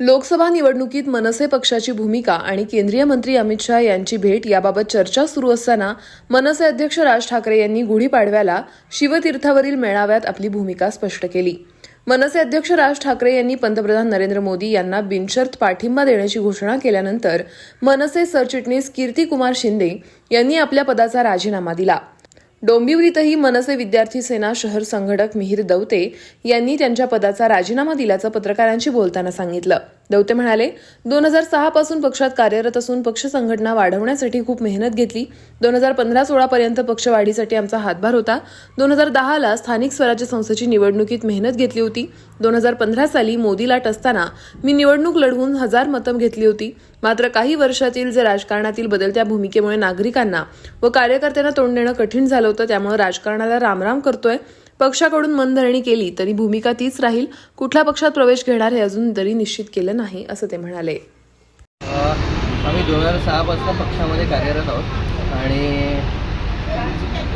लोकसभा निवडणुकीत मनसे पक्षाची भूमिका आणि केंद्रीय मंत्री अमित शहा यांची भेट याबाबत चर्चा सुरू असताना मनसे अध्यक्ष राज ठाकरे यांनी गुढीपाडव्याला शिवतीर्थावरील मेळाव्यात आपली भूमिका स्पष्ट केली. मनसे अध्यक्ष राज ठाकरे यांनी पंतप्रधान नरेंद्र मोदी यांना बिनशर्त पाठिंबा देण्याची घोषणा केल्यानंतर मनसे सरचिटणीस कीर्तिकुमार शिंदे यांनी आपल्या पदाचा राजीनामा दिला. डोंबिवलीतही मनसे विद्यार्थी सेना शहर संघटक मिहीर दौते यांनी त्यांच्या पदाचा राजीनामा दिल्याचं पत्रकारांशी बोलताना सांगितलं. दौते म्हणाले दोन हजार सहा पासून पक्षात कार्यरत असून पक्ष संघटना वाढवण्यासाठी खूप मेहनत घेतली. दोन हजार पंधरा सोळा पर्यंत पक्ष वाढीसाठी आमचा हातभार होता. दोन हजार दहाला स्थानिक स्वराज्य संस्थेची निवडणुकीत मेहनत घेतली होती. दोन हजार पंधरा साली मोदी लाट असताना मी निवडणूक लढवून हजार मतं घेतली होती. मात्र काही वर्षातील जे राजकारणातील बदलत्या भूमिकेमुळे नागरिकांना व कार्यकर्त्यांना तोंड देणं कठीण झालं होतं त्यामुळे राजकारणाला रामराम करतोय. पक्षाकडून मनधरणी केली तरी भूमिका तीच राहील. कुठल्या पक्षात प्रवेश घेणार हे अजून तरी निश्चित केलं नाही असं ते म्हणाले. आम्ही दोन हजार सहापासून पक्षामध्ये कार्यरत आहोत. आणि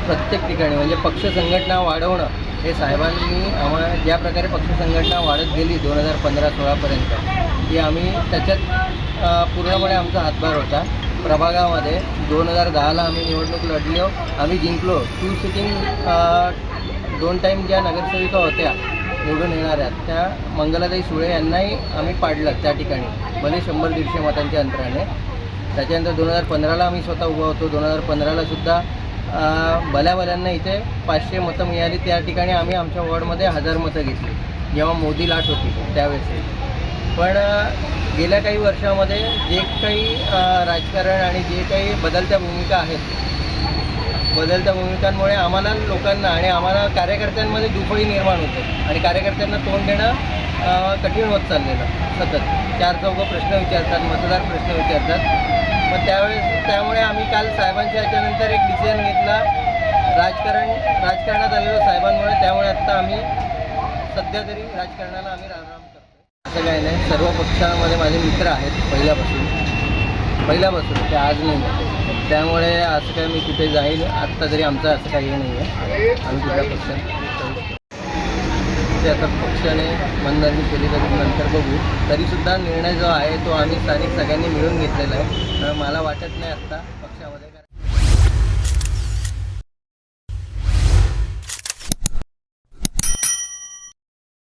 प्रत्येक ठिकाणी म्हणजे पक्ष संघटना वाढवणं हे साहेबांनी आम्हाला ज्या प्रकारे पक्ष संघटना वाढत गेली दोन हजार पंधरा सोळापर्यंत की आम्ही त्याच्यात पूर्णपणे आमचा हातभार होता. प्रभागामध्ये दोन हजार दहाला आम्ही निवडणूक लढलो आम्ही जिंकलो. टू सिटिंग दोन टाईम ज्या नगरसेविका होत्या निवडून येणाऱ्या त्या मंगलाताई सुळे यांनाही आम्ही पाडलं त्या ठिकाणी. भले शंभर दीडशे मतांच्या अंतराने. त्याच्यानंतर दोन हजार पंधराला आम्ही स्वतः उभा होतो. दोन हजार पंधरालासुद्धा भल्या भल्यांना इथे पाचशे मतं मिळाली. त्या ठिकाणी आम्ही आमच्या वॉर्डमध्ये हजार मतं घेतली. जेव्हा मोदी लाट होती त्यावेळेस. पण गेल्या काही वर्षामध्ये जे काही राजकारण आणि जे काही बदलत्या भूमिका आहेत बदलत्या भूमिकांमुळे आम्हाला लोकांना आणि आम्हाला कार्यकर्त्यांमध्ये दुफळी निर्माण होते. आणि कार्यकर्त्यांना तोंड देणं कठीण होत चाललेलं सतत. चार चौघं प्रश्न विचारतात मतदार प्रश्न विचारतात. मग त्यावेळेस त्यामुळे आम्ही काल साहेबांच्या याच्यानंतर एक डिसिजन घेतला. राजकारण राजकारणात आलेलो साहेबांमुळे. त्यामुळे आत्ता आम्ही सध्या तरी राजकारणाला आम्ही रामराम करतो असं काही नाही. सर्व पक्षामध्ये माझे मित्र आहेत पहिल्यापासून. पहिल्यापासून ते आज नाही. त्यामुळे असं काय मी कुठे जाईल आत्ता तरी आमचं असं काही नाही आहे. आम्ही कुठल्या पक्षाने ते आता पक्षाने मनधरणी केली तरी नंतर बघू. तरीसुद्धा निर्णय जो आहे तो आम्ही स्थानिक सगळ्यांनी मिळून घेतलेला आहे. मला वाटत नाही आत्ता पक्षामध्ये काय